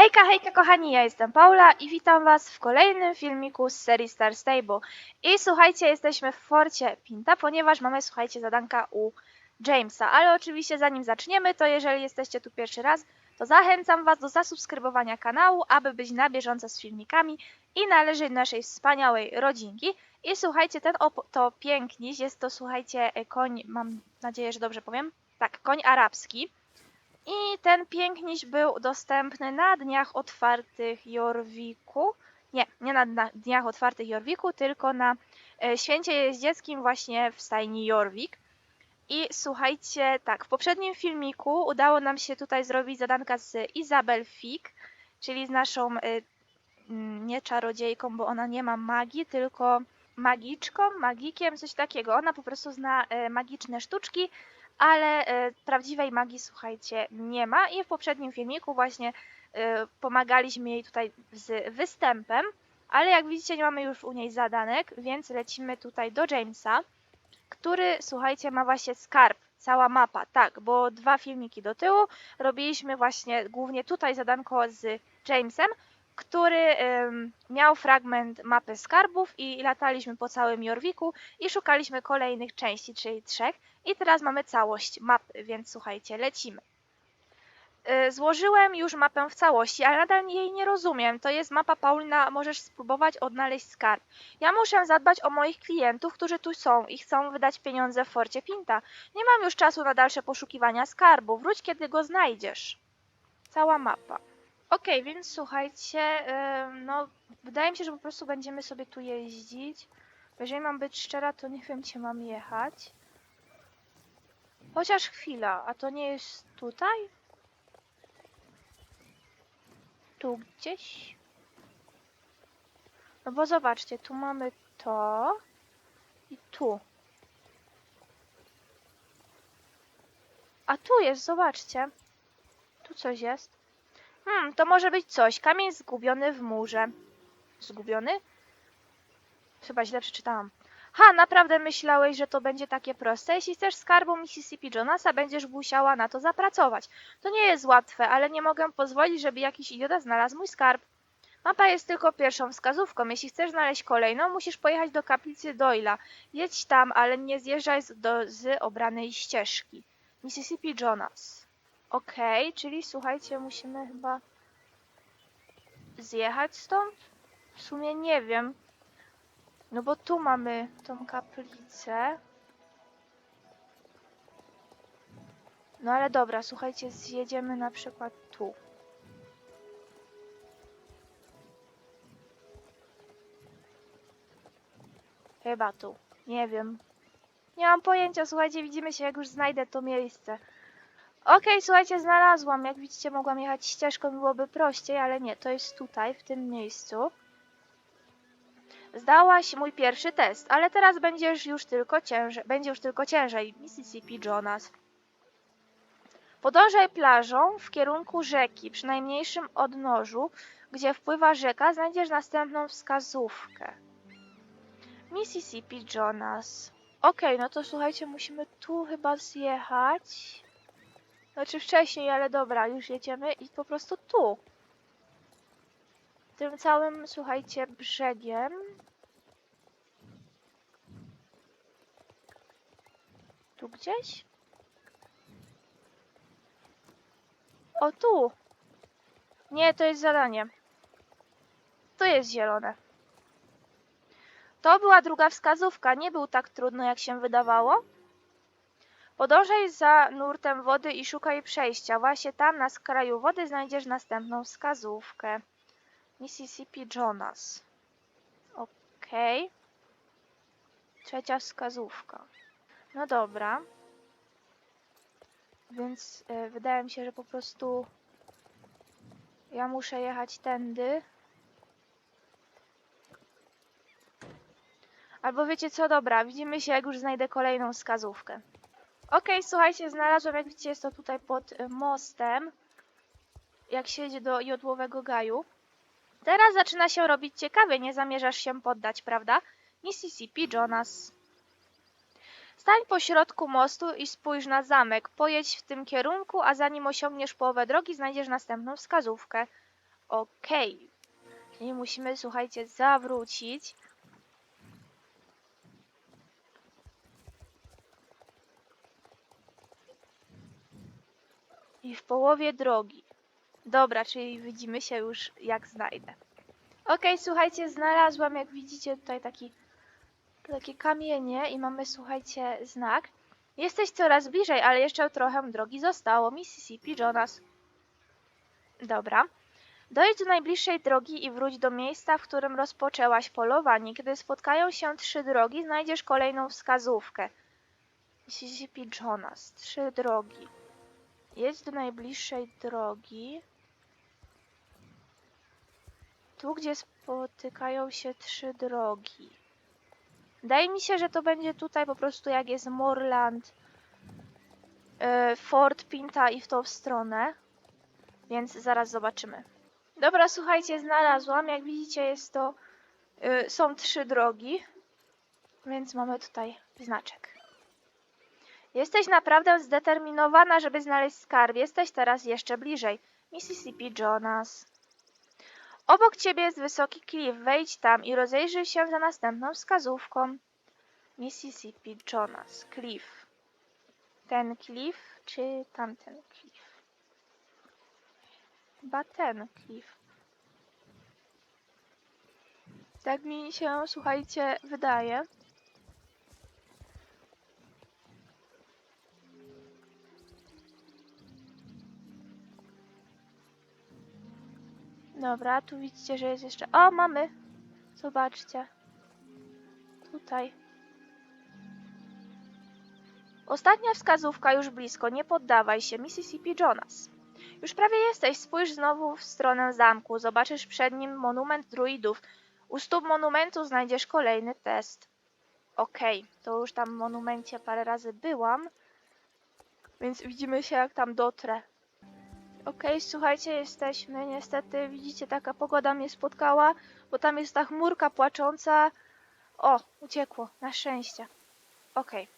Hejka, hejka kochani, ja jestem Paula i witam was w kolejnym filmiku z serii Star Stable. I słuchajcie, jesteśmy w forcie Pinta, ponieważ mamy, słuchajcie, zadanka u Jamesa. Ale oczywiście zanim zaczniemy, to jeżeli jesteście tu pierwszy raz, to zachęcam was do zasubskrybowania kanału, aby być na bieżąco z filmikami i należeć do naszej wspaniałej rodzinki. I słuchajcie, ten oto piękniś, jest to, słuchajcie, koń, mam nadzieję, że dobrze powiem, tak, koń arabski. I ten piękniś był dostępny na dniach otwartych Jorwiku. Nie, nie na dniach otwartych Jorwiku, tylko na e, święcie jeździeckim właśnie w stajni Jorwik. I słuchajcie, tak, w poprzednim filmiku udało nam się tutaj zrobić zadanka z Izabel Fig, czyli z naszą e, mm, nie czarodziejką, bo ona nie ma magii, tylko magiczką, magikiem, coś takiego. Ona po prostu zna e, magiczne sztuczki, ale e, prawdziwej magii, słuchajcie, nie ma. I w poprzednim filmiku właśnie e, pomagaliśmy jej tutaj z występem, ale jak widzicie, nie mamy już u niej zadanek, więc lecimy tutaj do Jamesa, który, słuchajcie, ma właśnie skarb, cała mapa, tak, bo dwa filmiki do tyłu robiliśmy właśnie głównie tutaj zadanko z Jamesem, który miał fragment mapy skarbów i lataliśmy po całym Jorwiku i szukaliśmy kolejnych części, czyli trzech. I teraz mamy całość mapy, więc słuchajcie, lecimy. Y, Złożyłem już mapę w całości, ale nadal jej nie rozumiem. To jest mapa Paulina, możesz spróbować odnaleźć skarb. Ja muszę zadbać o moich klientów, którzy tu są i chcą wydać pieniądze w Forcie Pinta. Nie mam już czasu na dalsze poszukiwania skarbu. Wróć, kiedy go znajdziesz. Cała mapa. Okej, więc słuchajcie, no wydaje mi się, że po prostu będziemy sobie tu jeździć. Jeżeli mam być szczera, to nie wiem, gdzie mam jechać. Chociaż chwila, a to nie jest tutaj? Tu gdzieś? No bo zobaczcie, tu mamy to i tu. A tu jest, zobaczcie. Tu coś jest. Hmm, to może być coś. Kamień zgubiony w murze. Zgubiony? Chyba źle przeczytałam. Ha, naprawdę myślałeś, że to będzie takie proste? Jeśli chcesz skarbu Mississippi Jonasa, będziesz musiała na to zapracować. To nie jest łatwe, ale nie mogę pozwolić, żeby jakiś idiota znalazł mój skarb. Mapa jest tylko pierwszą wskazówką. Jeśli chcesz znaleźć kolejną, musisz pojechać do kaplicy Doyla. Jedź tam, ale nie zjeżdżaj z, do, z obranej ścieżki. Mississippi Jonas. Okej, czyli słuchajcie, musimy chyba zjechać stąd? W sumie nie wiem. No bo tu mamy tą kaplicę. No ale dobra, słuchajcie, zjedziemy na przykład tu. Chyba tu. Nie wiem. Nie mam pojęcia, słuchajcie, widzimy się jak już znajdę to miejsce. Okej, słuchajcie, znalazłam. Jak widzicie, mogłam jechać ścieżką, byłoby prościej, ale nie, to jest tutaj, w tym miejscu. Zdałaś mój pierwszy test, ale teraz będziesz już tylko ciężej, będzie już tylko ciężej. Mississippi Jonas. Podążaj plażą w kierunku rzeki, przy najmniejszym odnożu, gdzie wpływa rzeka, znajdziesz następną wskazówkę. Mississippi Jonas. Okej, no to słuchajcie, musimy tu chyba zjechać. Znaczy wcześniej, ale dobra, już jedziemy i po prostu tu. Tym całym, słuchajcie, brzegiem. Tu gdzieś? O, tu! Nie, to jest zadanie. To jest zielone. To była druga wskazówka. Nie był tak trudno, jak się wydawało. Podążaj za nurtem wody i szukaj przejścia. Właśnie tam na skraju wody znajdziesz następną wskazówkę. Mississippi Jonas. Okej. Trzecia wskazówka. No dobra. Więc y, wydaje mi się, że po prostu ja muszę jechać tędy. Albo wiecie co, dobra, widzimy się jak już znajdę kolejną wskazówkę. Okej, słuchajcie, znalazłem, jak widzicie, jest to tutaj pod y, mostem. Jak się jedzie do jodłowego gaju. Teraz zaczyna się robić ciekawie, nie zamierzasz się poddać, prawda? Mississippi Jonas. Stań po środku mostu i spójrz na zamek. Pojedź w tym kierunku, a zanim osiągniesz połowę drogi, znajdziesz następną wskazówkę. Okej. Czyli musimy, słuchajcie, zawrócić. I w połowie drogi. Dobra, czyli widzimy się już jak znajdę. Okej, słuchajcie, znalazłam, jak widzicie, tutaj taki, takie kamienie i mamy, słuchajcie, znak. Jesteś coraz bliżej, ale jeszcze trochę drogi zostało. Mississippi Jonas. Dobra. Dojdź do najbliższej drogi i wróć do miejsca, w którym rozpoczęłaś polowanie. Kiedy spotkają się trzy drogi, znajdziesz kolejną wskazówkę. Mississippi Jonas. Trzy drogi. Jedź do najbliższej drogi. Tu, gdzie spotykają się trzy drogi. Wydaje mi się, że to będzie tutaj po prostu jak jest Morland, yy, Fort Pinta i w tą stronę. Więc zaraz zobaczymy. Dobra, słuchajcie, znalazłam. Jak widzicie, jest to. y, są trzy drogi. Więc mamy tutaj znaczek. Jesteś naprawdę zdeterminowana, żeby znaleźć skarb. Jesteś teraz jeszcze bliżej. Mississippi Jonas. Obok ciebie jest wysoki klif. Wejdź tam i rozejrzyj się za następną wskazówką. Mississippi Jonas. Cliff. Ten klif czy tamten klif? Chyba ten klif. Tak mi się, słuchajcie, wydaje. Dobra, tu widzicie, że jest jeszcze... O, mamy! Zobaczcie. Tutaj. Ostatnia wskazówka już blisko. Nie poddawaj się. Mississippi Jonas. Już prawie jesteś. Spójrz znowu w stronę zamku. Zobaczysz przed nim monument druidów. U stóp monumentu znajdziesz kolejny test. Okej, to już tam w monumencie parę razy byłam. Więc widzimy się jak tam dotrę. Okej, słuchajcie, jesteśmy. Niestety, widzicie, taka pogoda mnie spotkała, bo tam jest ta chmurka płacząca. O, uciekło, na szczęście. Okej.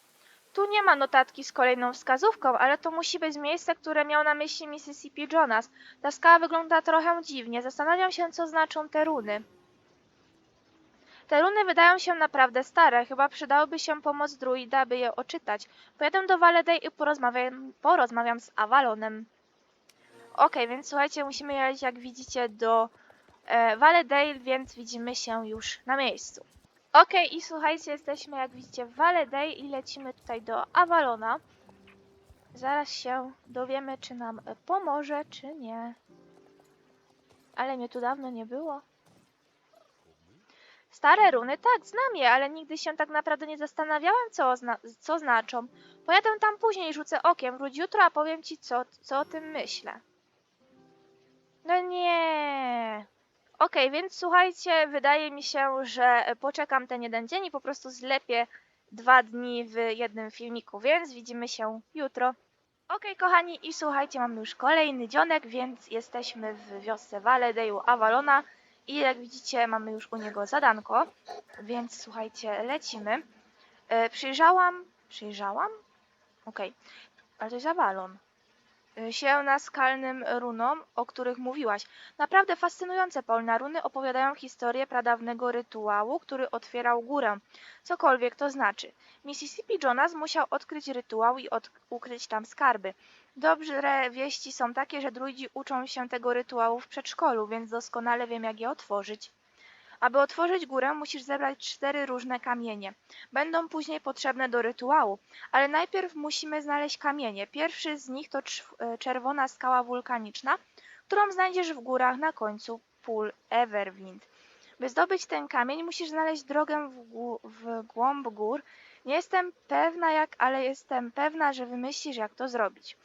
Tu nie ma notatki z kolejną wskazówką, ale to musi być miejsce, które miał na myśli Mississippi Jonas. Ta skała wygląda trochę dziwnie. Zastanawiam się, co znaczą te runy. Te runy wydają się naprawdę stare. Chyba przydałoby się pomoc druida, by je oczytać. Pojadę do Valedale i porozmawiam, porozmawiam z Avalonem. Okej, więc słuchajcie, musimy jechać, jak widzicie, do e, Valedale, więc widzimy się już na miejscu. Okej, i słuchajcie, jesteśmy, jak widzicie, w Valedale i lecimy tutaj do Avalona. Zaraz się dowiemy, czy nam pomoże, czy nie. Ale mnie tu dawno nie było. Stare runy, tak, znam je, ale nigdy się tak naprawdę nie zastanawiałem, co, co znaczą. Pojadę tam później rzucę okiem, wróć jutro, a powiem ci, co, co o tym myślę. No nie. Okej, więc słuchajcie, wydaje mi się, że poczekam ten jeden dzień i po prostu zlepię dwa dni w jednym filmiku, więc widzimy się jutro. Okej, kochani, i słuchajcie, mamy już kolejny dzionek, więc jesteśmy w wiosce Valedale Avalona i jak widzicie, mamy już u niego zadanko, więc słuchajcie, lecimy. E, przyjrzałam, przyjrzałam? Okej, ale to jest Avalon się na skalnym runom, o których mówiłaś. Naprawdę fascynujące, Paulina. Runy opowiadają historię pradawnego rytuału, który otwierał górę. Cokolwiek to znaczy. Mississippi Jonas musiał odkryć rytuał i od ukryć tam skarby. Dobre wieści są takie, że druidzi uczą się tego rytuału w przedszkolu, więc doskonale wiem, jak je otworzyć. Aby otworzyć górę, musisz zebrać cztery różne kamienie. Będą później potrzebne do rytuału, ale najpierw musimy znaleźć kamienie. Pierwszy z nich to e, czerwona skała wulkaniczna, którą znajdziesz w górach na końcu pól Everwind. By zdobyć ten kamień, musisz znaleźć drogę w, w głąb gór. Nie jestem pewna jak, ale jestem pewna, że wymyślisz jak to zrobić.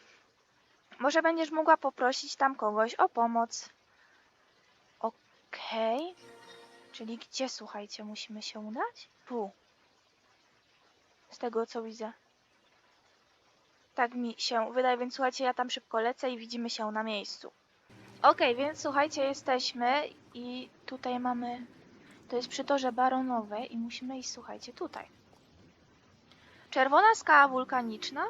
Może będziesz mogła poprosić tam kogoś o pomoc. Okej. Czyli gdzie, słuchajcie, musimy się udać? Tu. Z tego, co widzę. Tak mi się wydaje, więc słuchajcie, ja tam szybko lecę i widzimy się na miejscu. Okej, więc słuchajcie, jesteśmy i tutaj mamy... To jest przy torze baronowej i musimy iść, słuchajcie, tutaj. Czerwona skała wulkaniczna.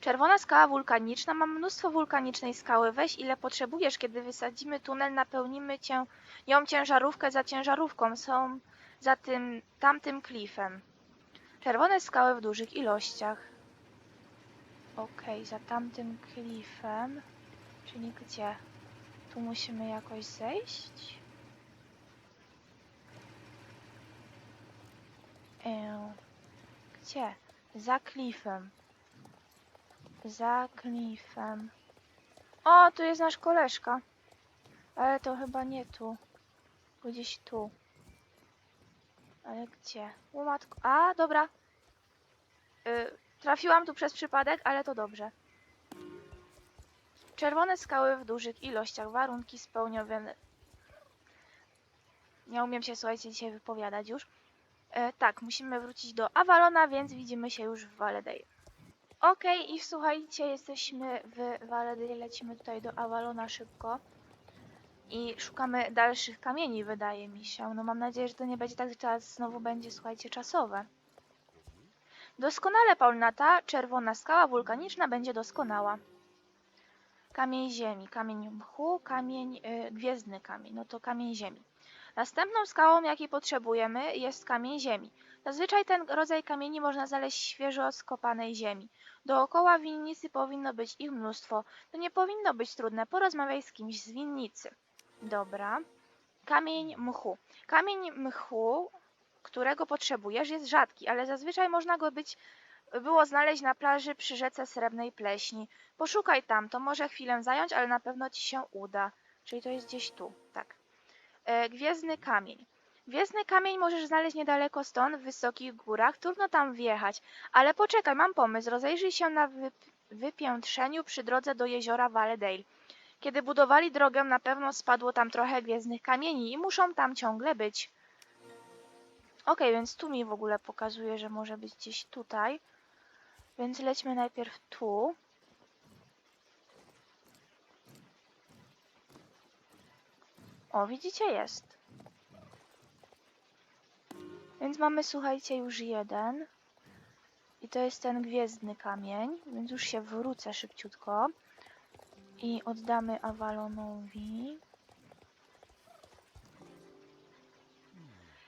Czerwona skała wulkaniczna. Mam mnóstwo wulkanicznej skały. Weź ile potrzebujesz. Kiedy wysadzimy tunel, napełnimy cię, ją ciężarówkę za ciężarówką. Są za tym tamtym klifem. Czerwone skały w dużych ilościach. Okej, za tamtym klifem. Czyli gdzie? Tu musimy jakoś zejść? Eee, gdzie? Za klifem. Za klifem. O, tu jest nasz koleżka. Ale to chyba nie tu. Gdzieś tu. Ale gdzie? O matko. A, dobra. Y, trafiłam tu przez przypadek, ale to dobrze. Czerwone skały w dużych ilościach. Warunki spełnione. Nie umiem się, słuchajcie, dzisiaj wypowiadać już. E, tak, musimy wrócić do Avalona, więc widzimy się już w Valedale. Okej, i słuchajcie, jesteśmy w Valedale, lecimy tutaj do Avalona szybko. I szukamy dalszych kamieni, wydaje mi się. No mam nadzieję, że to nie będzie tak, że teraz znowu będzie, słuchajcie, czasowe. Doskonale, Paulina, ta czerwona skała wulkaniczna będzie doskonała. Kamień ziemi, kamień mchu, kamień, y, gwiezdny kamień, no to kamień ziemi. Następną skałą, jakiej potrzebujemy, jest kamień ziemi. Zazwyczaj ten rodzaj kamieni można znaleźć świeżo skopanej ziemi. Dookoła winnicy powinno być ich mnóstwo. To nie powinno być trudne. Porozmawiaj z kimś z winnicy. Dobra. Kamień mchu. Kamień mchu, którego potrzebujesz, jest rzadki, ale zazwyczaj można go być, było znaleźć na plaży przy rzece Srebrnej Pleśni. Poszukaj tam, to może chwilę zająć, ale na pewno ci się uda. Czyli to jest gdzieś tu, tak. E, Gwiezdny kamień. Gwiezdny kamień możesz znaleźć niedaleko stąd, w wysokich górach. Trudno tam wjechać, ale poczekaj, mam pomysł. Rozejrzyj się na wyp- wypiętrzeniu przy drodze do jeziora Valedale. Kiedy budowali drogę, na pewno spadło tam trochę gwiezdnych kamieni i muszą tam ciągle być. Okej, więc tu mi w ogóle pokazuje, że może być gdzieś tutaj. Więc lećmy najpierw tu. O, widzicie, jest. Więc mamy, słuchajcie, już jeden. I to jest ten gwiezdny kamień, więc już się wrócę szybciutko. I oddamy Avalonowi.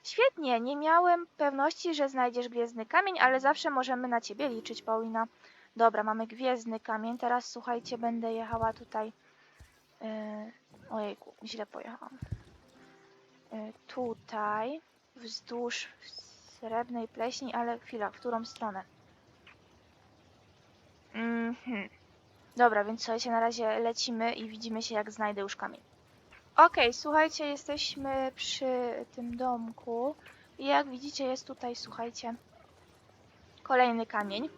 Świetnie, nie miałem pewności, że znajdziesz gwiezdny kamień, ale zawsze możemy na ciebie liczyć, Paulina. Dobra, mamy gwiezdny kamień. Teraz słuchajcie, będę jechała tutaj. Yy, ojejku, źle pojechałam. Yy, tutaj, wzdłuż srebrnej pleśni, ale chwila, w którą stronę? Mhm. Dobra, więc słuchajcie, na razie lecimy i widzimy się, jak znajdę już kamień. Okej, słuchajcie, jesteśmy przy tym domku i jak widzicie jest tutaj, słuchajcie, kolejny kamień.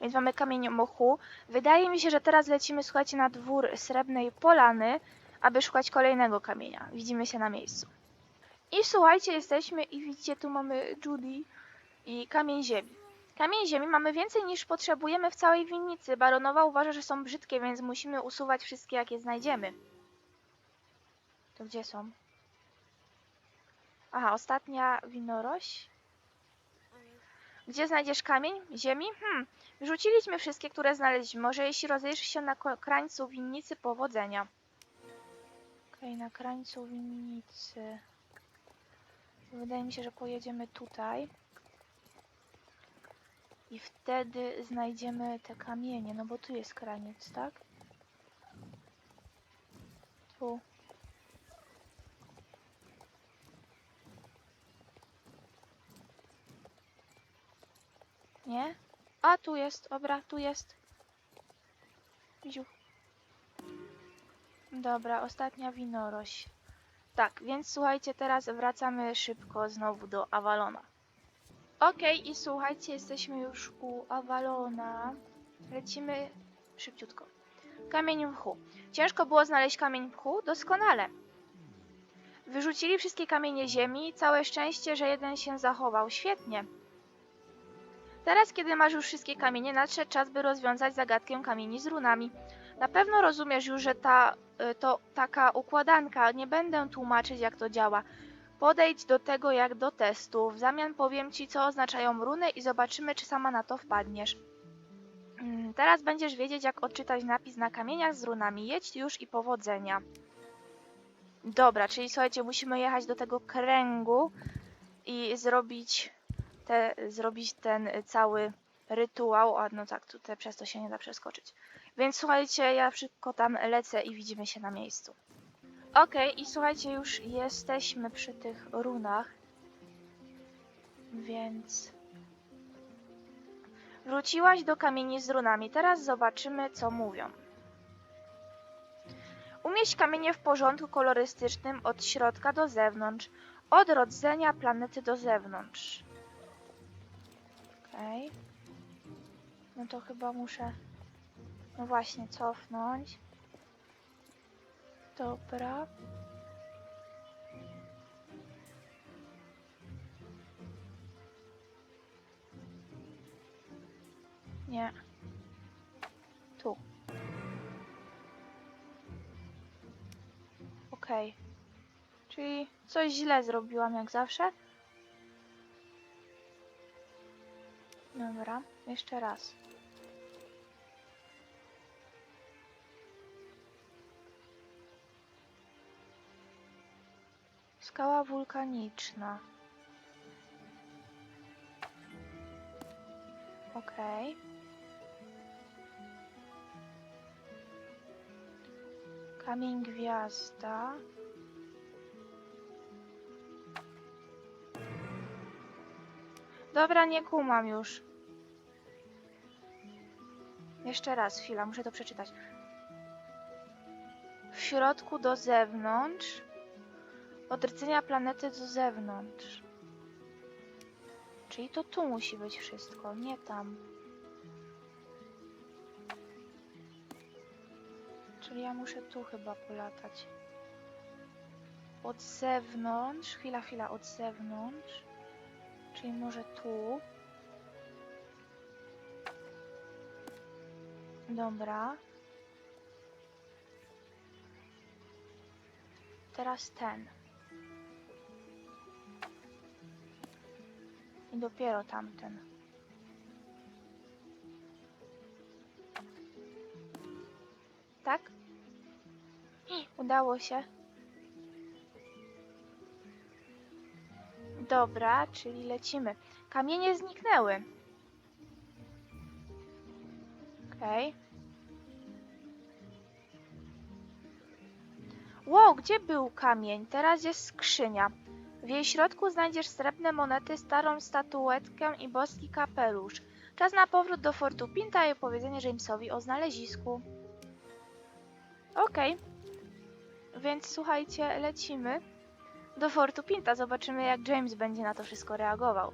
Więc mamy kamień mochu. Wydaje mi się, że teraz lecimy, słuchajcie, na dwór Srebrnej Polany, aby szukać kolejnego kamienia. Widzimy się na miejscu. I słuchajcie, jesteśmy i widzicie, tu mamy Judy i kamień ziemi. Kamień ziemi mamy więcej niż potrzebujemy w całej winnicy. Baronowa uważa, że są brzydkie, więc musimy usuwać wszystkie, jakie znajdziemy. To gdzie są? Aha, ostatnia winorość. Gdzie znajdziesz kamień? Ziemi? Hmm, wyrzuciliśmy wszystkie, które znaleźliśmy. Może jeśli rozejrzysz się na krańcu winnicy, powodzenia. Okej, na krańcu winnicy. Wydaje mi się, że pojedziemy tutaj. I wtedy znajdziemy te kamienie, no bo tu jest kraniec, tak? Tu. Nie? A, tu jest, dobra, tu jest. Ziu. Dobra, ostatnia winorość. Tak, więc słuchajcie, teraz wracamy szybko znowu do Avalona. Okej, i słuchajcie, jesteśmy już u Avalona. Lecimy szybciutko. Kamień mchu. Ciężko było znaleźć kamień mchu? Doskonale. Wyrzucili wszystkie kamienie ziemi. Całe szczęście, że jeden się zachował. Świetnie. Teraz, kiedy masz już wszystkie kamienie, nadszedł czas, by rozwiązać zagadkę kamieni z runami. Na pewno rozumiesz już, że ta, to taka układanka. Nie będę tłumaczyć, jak to działa. Podejdź do tego jak do testu. W zamian powiem ci, co oznaczają runy i zobaczymy, czy sama na to wpadniesz. Mm, Teraz będziesz wiedzieć, jak odczytać napis na kamieniach z runami. Jedź już i powodzenia. Dobra, czyli słuchajcie, musimy jechać do tego kręgu i zrobić, te, zrobić ten cały rytuał. A no tak, tutaj przez to się nie da przeskoczyć. Więc słuchajcie, ja szybko tam lecę i widzimy się na miejscu. Okej, i słuchajcie, już jesteśmy przy tych runach. Więc... Wróciłaś do kamieni z runami. Teraz zobaczymy, co mówią. Umieść kamienie w porządku kolorystycznym od środka do zewnątrz. Od rodzenia planety do zewnątrz. Okej. No to chyba muszę... No właśnie, cofnąć. Dobra. Nie. Tu. Okej. Czyli coś źle zrobiłam jak zawsze. Dobra, jeszcze raz. Skała wulkaniczna. Okej. Kamień gwiazda. Dobra, nie kumam już. Jeszcze raz, chwila, muszę to przeczytać. W środku do zewnątrz. Od rdzenia planety do zewnątrz. Czyli to tu musi być wszystko, nie tam. Czyli ja muszę tu chyba polatać. Od zewnątrz, chwila, chwila, od zewnątrz. Czyli może tu. Dobra. Teraz ten. I dopiero tamten. Tak? Udało się. Dobra, czyli lecimy. Kamienie zniknęły. Okej. Wow, gdzie był kamień? Teraz jest skrzynia. W jej środku znajdziesz srebrne monety, starą statuetkę i boski kapelusz. Czas na powrót do Fortu Pinta i opowiedzenie Jamesowi o znalezisku. Okej. Więc słuchajcie, lecimy do Fortu Pinta. Zobaczymy, jak James będzie na to wszystko reagował.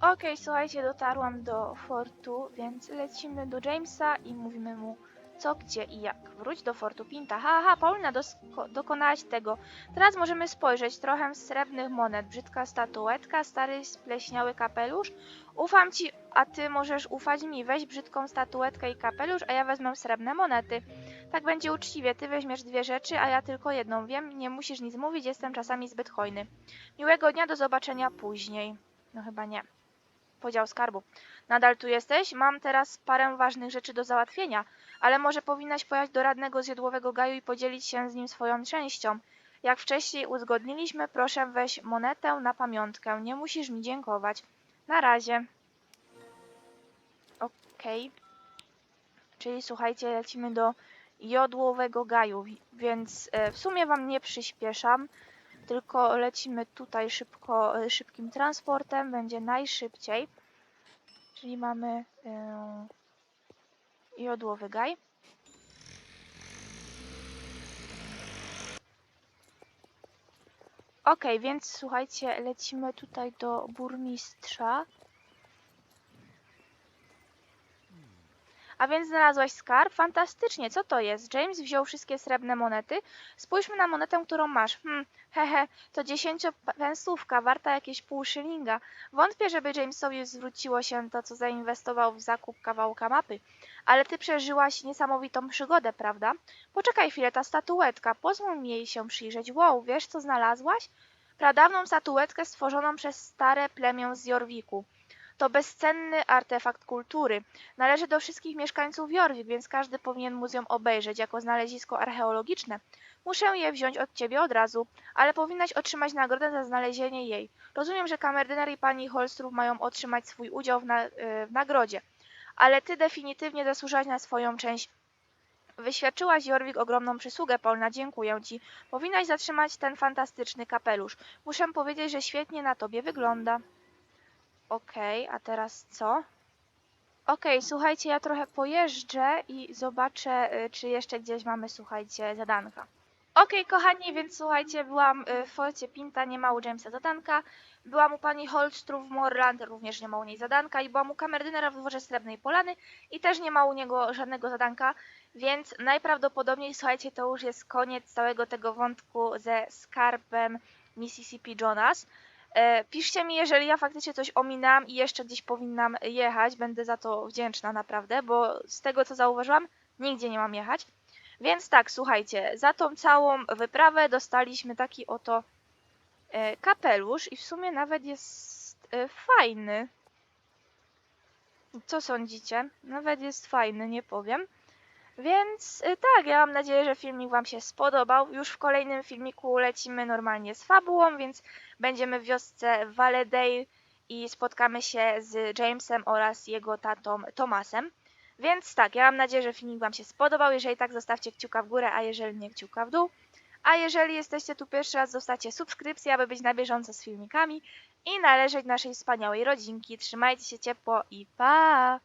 Okej, słuchajcie, dotarłam do Fortu, więc lecimy do Jamesa i mówimy mu co, gdzie i jak. Wróć do Fortu Pinta. Ha, ha, Paulina, dokonałaś tego. Teraz możemy spojrzeć trochę srebrnych monet. Brzydka statuetka, stary spleśniały kapelusz. Ufam ci, a ty możesz ufać mi. Weź brzydką statuetkę i kapelusz, a ja wezmę srebrne monety. Tak będzie uczciwie. Ty weźmiesz dwie rzeczy, a ja tylko jedną. Wiem, nie musisz nic mówić, jestem czasami zbyt hojny. Miłego dnia, do zobaczenia później. No chyba nie. Podział skarbu. Nadal tu jesteś? Mam teraz parę ważnych rzeczy do załatwienia, ale może powinnaś pojechać do radnego z Jodłowego Gaju i podzielić się z nim swoją częścią. Jak wcześniej uzgodniliśmy, proszę weź monetę na pamiątkę. Nie musisz mi dziękować. Na razie. Okej. Czyli słuchajcie, lecimy do Jodłowego Gaju, więc e, w sumie wam nie przyspieszam, tylko lecimy tutaj szybko, e, szybkim transportem, będzie najszybciej. Czyli mamy e, Jodłowy Gaj. Ok, więc słuchajcie, lecimy tutaj do burmistrza. A więc znalazłaś skarb? Fantastycznie, co to jest? James wziął wszystkie srebrne monety. Spójrzmy na monetę, którą masz. Hmm, hehe, to dziesięciopensówka, warta jakieś pół szylinga. Wątpię, żeby Jamesowi zwróciło się to, co zainwestował w zakup kawałka mapy. Ale ty przeżyłaś niesamowitą przygodę, prawda? Poczekaj chwilę, ta statuetka, pozwól mi jej się przyjrzeć. Wow, wiesz co znalazłaś? Pradawną statuetkę stworzoną przez stare plemię z Jorwiku. To bezcenny artefakt kultury. Należy do wszystkich mieszkańców Jorvik, więc każdy powinien muzeum obejrzeć jako znalezisko archeologiczne. Muszę je wziąć od ciebie od razu, ale powinnaś otrzymać nagrodę za znalezienie jej. Rozumiem, że kamerdyner i pani Holstrów mają otrzymać swój udział w, na, y, w nagrodzie, ale ty definitywnie zasłużałaś na swoją część. Wyświadczyłaś Jorvik ogromną przysługę, Polna, dziękuję ci. Powinnaś zatrzymać ten fantastyczny kapelusz. Muszę powiedzieć, że świetnie na tobie wygląda. Okej, a teraz co? Okej, słuchajcie, ja trochę pojeżdżę i zobaczę, y, czy jeszcze gdzieś mamy, słuchajcie, zadanka. Okej, kochani, więc słuchajcie, byłam y, w Forcie Pinta, nie ma u Jamesa zadanka. Byłam u pani Holstrów w Morland, również nie ma u niej zadanka. I byłam u kamerdynera w dworze Srebrnej Polany i też nie ma u niego żadnego zadanka. Więc najprawdopodobniej, słuchajcie, to już jest koniec całego tego wątku ze skarbem Mississippi Jonas. E, piszcie mi, jeżeli ja faktycznie coś ominam i jeszcze gdzieś powinnam jechać. Będę za to wdzięczna naprawdę, bo z tego co zauważyłam, nigdzie nie mam jechać. Więc tak, słuchajcie, za tą całą wyprawę dostaliśmy taki oto e, kapelusz i w sumie nawet jest e, fajny. Co sądzicie? Nawet jest fajny, nie powiem. Więc y, tak, ja mam nadzieję, że filmik Wam się spodobał. Już w kolejnym filmiku lecimy normalnie z fabułą, więc będziemy w wiosce Valedale i spotkamy się z Jamesem oraz jego tatą Tomasem. Więc tak, ja mam nadzieję, że filmik Wam się spodobał. Jeżeli tak, zostawcie kciuka w górę, a jeżeli nie, kciuka w dół. A jeżeli jesteście tu pierwszy raz, zostawcie subskrypcję, aby być na bieżąco z filmikami i należeć naszej wspaniałej rodzinki. Trzymajcie się ciepło i pa!